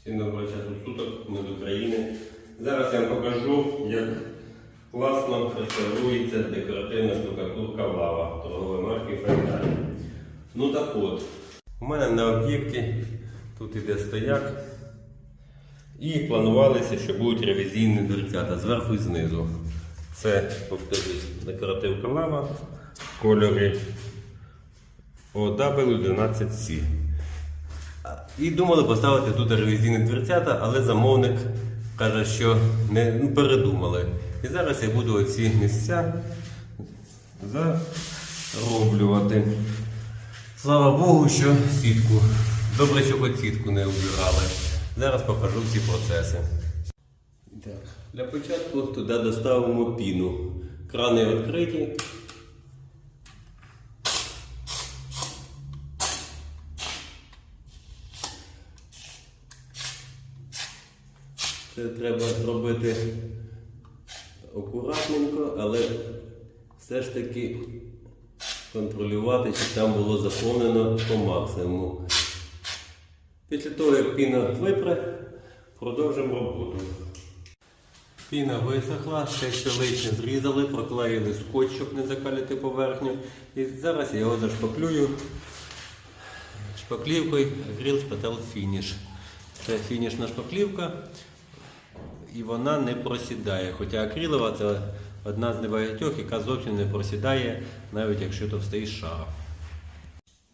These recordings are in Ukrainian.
Всім доброго часу суток, ми з України. Зараз я вам покажу, як класно реставрується декоративна штукатурка лава торгової марки Файдалі. Ну так от, у мене на об'єкті тут іде стояк. І планувалося, що будуть ревізійні дверцята зверху і знизу. Це, повторюсь, декоративка лава в кольорі OW12C. І думали поставити тут ревізійні дверцята, але замовник каже, що не ну, передумали. І зараз я буду оці місця зароблювати. Слава Богу, що сітку. Добре, що хоч сітку не убирали. Зараз покажу всі процеси. Так. Для початку туди доставимо піну. Крани відкриті. Це треба зробити акуратненько, але все ж таки контролювати, чи там було заповнено по максимуму. Після того, як піна випре, продовжимо роботу. Піна висохла, ще що лишнє зрізали, проклеїли скотч, щоб не закалити поверхню. І зараз я його зашпаклюю шпаклівкою Grill Spatel Finish. Це фінішна шпаклівка і вона не просідає. Хоча акрилова це одна з небагатьох, яка зовсім не просідає, навіть якщо товстий шар.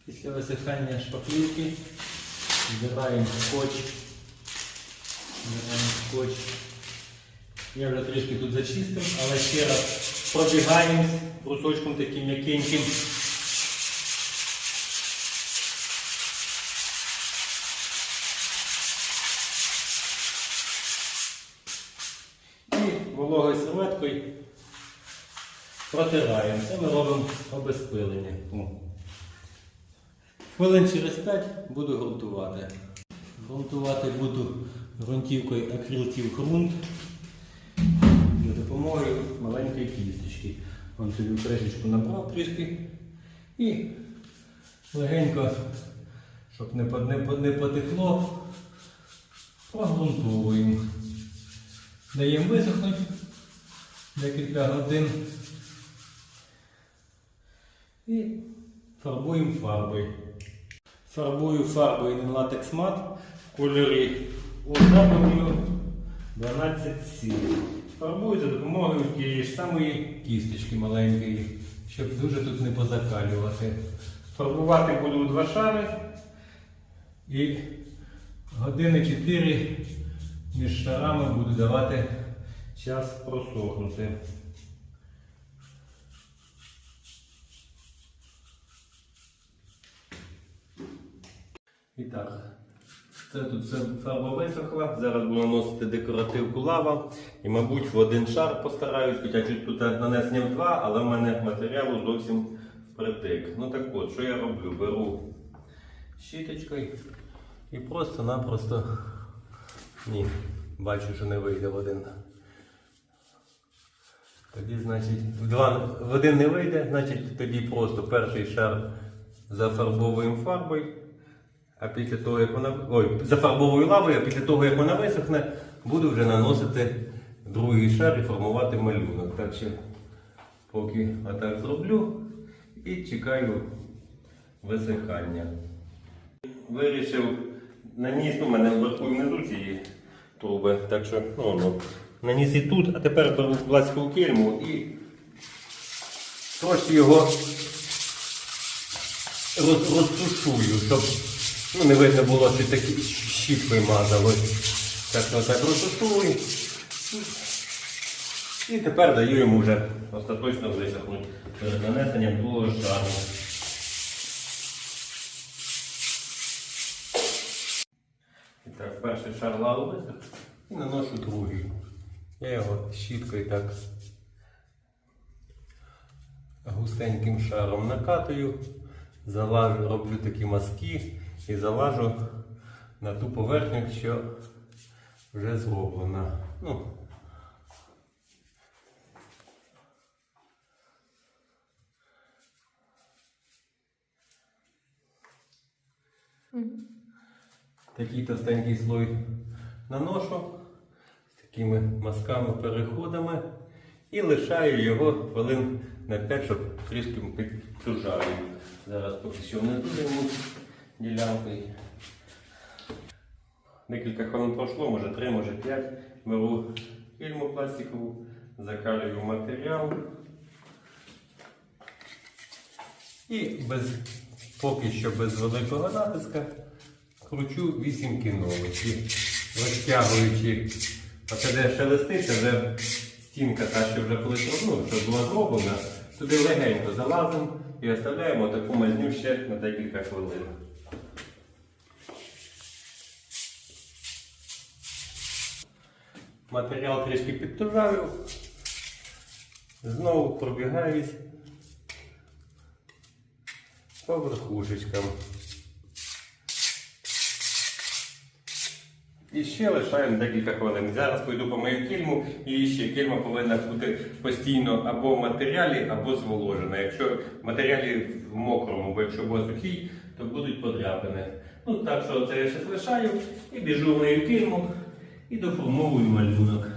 Після висихання шпаклівки збираємо скотч. Збираємо скотч. Я вже трішки тут зачистив, але ще раз пробігаємо брусочком таким м'якеньким. І вологою серветкою протираємо. Це ми робимо обезпилення. Хвилин через 5 буду ґрунтувати. Ґрунтувати буду ґрунтівкою акрилтів ґрунт за допомогою маленької кісточки. Вон собі кришечку набрав трішки і легенько, щоб не потекло, прогрунтовуємо. Даємо висохнути декілька годин і фарбуємо фарбою. Фарбую фарбою латекс мат в кольорі OW12C. Фарбую за допомогою тієї ж самої кісточки маленької, щоб дуже тут не позакалювати. Фарбувати буду два шари і години 4 між шарами буду давати час просохнути. І так, це тут фарба висохла. Зараз буду наносити декоративку лава. І, мабуть, в один шар постараюсь, хоча тут нанесення в два, але в мене матеріалу зовсім впритик. Ну так от, що я роблю? Беру щіточкою і просто-напросто ні, бачу, що не вийде в один. Тоді, значить, в, два, в один не вийде, значить тоді просто перший шар зафарбовуємо фарбою, а після того, як вона. Ой, зафарбовую лавою, а після того, як вона висохне, буду вже наносити другий шар і формувати малюнок. Так що поки отак зроблю і чекаю висихання. Вирішив наніс, у мене вверху внизу цієї труби, так що ну, ну, наніс і тут, а тепер беру пластикову кельму і трошки його роз, розтушую, щоб ну, не видно було, що такі щіткою мазалось. Так що так розтушую. І тепер даю йому вже остаточно висохнути перед нанесенням другого шару. Так, перший шар лаву і наношу другий. Я його щіткою так густеньким шаром накатую, залажу, роблю такі мазки і залажу на ту поверхню, що вже зроблена. Ну, такий товстенький слой наношу з такими мазками, переходами і лишаю його хвилин на 5, щоб трішки підсужаю. Зараз поки що не дуже ділянкою. Декілька хвилин пройшло, може 3, може 5. Беру фільму пластикову, закалюю матеріал. І без, поки що без великого натиска кручу 8 кінових. І розтягуючи, оце де шелеститься, вже стінка та, що вже колись ну, що була зроблена, туди легенько залазимо і оставляємо таку мазню ще на декілька хвилин. Матеріал трішки підтужаю, знову пробігаюсь по верхушечкам. І ще лишаємо декілька хвилин. Зараз пойду по мою кільму, і ще кільма повинна бути постійно або в матеріалі, або зволожена. Якщо в матеріалі в мокрому, бо якщо був сухий, то будуть подряпини. Ну так що це я ще лишаю і біжу в мою кільму і доформовую малюнок.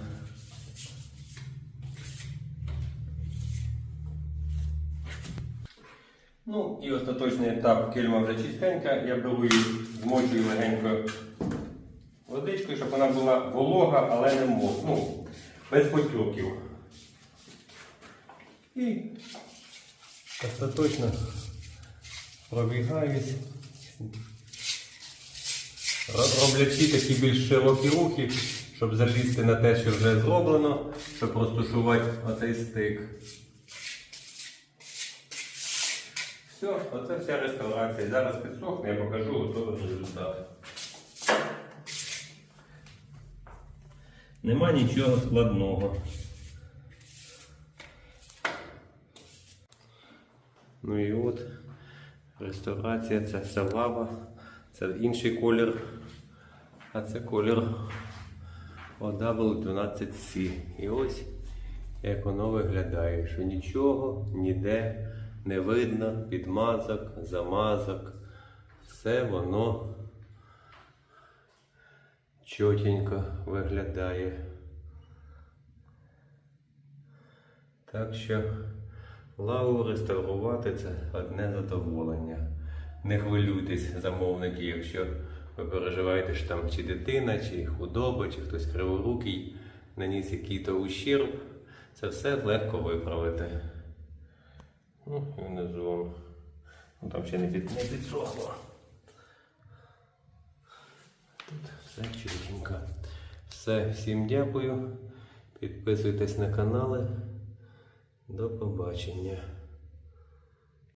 Ну і остаточний етап кільма вже чистенька. Я беру її, змочую легенько водичкою, щоб вона була волога, але не мокра. Ну, без потьоків. І остаточно пробігаюсь. Роблячи такі більш широкі рухи, щоб залізти на те, що вже зроблено, щоб розташувати оцей стик. Все, оце вся реставрація. Зараз підсохне, я покажу готовий результат. Нема нічого складного. Ну і от реставрація, це все це інший колір, а це колір OW12C. І ось як воно виглядає, що нічого ніде не видно, підмазок, замазок. Все воно чотенько виглядає. Так що лаву реставрувати це одне задоволення. Не хвилюйтесь, замовники, якщо ви переживаєте, що там чи дитина, чи худоба, чи хтось криворукий наніс який-то ущерб, це все легко виправити. Ну, і внизу. Ну, там ще не, під, не підсохло. Тут все чітенько. Все, всім дякую. Підписуйтесь на канали. До побачення.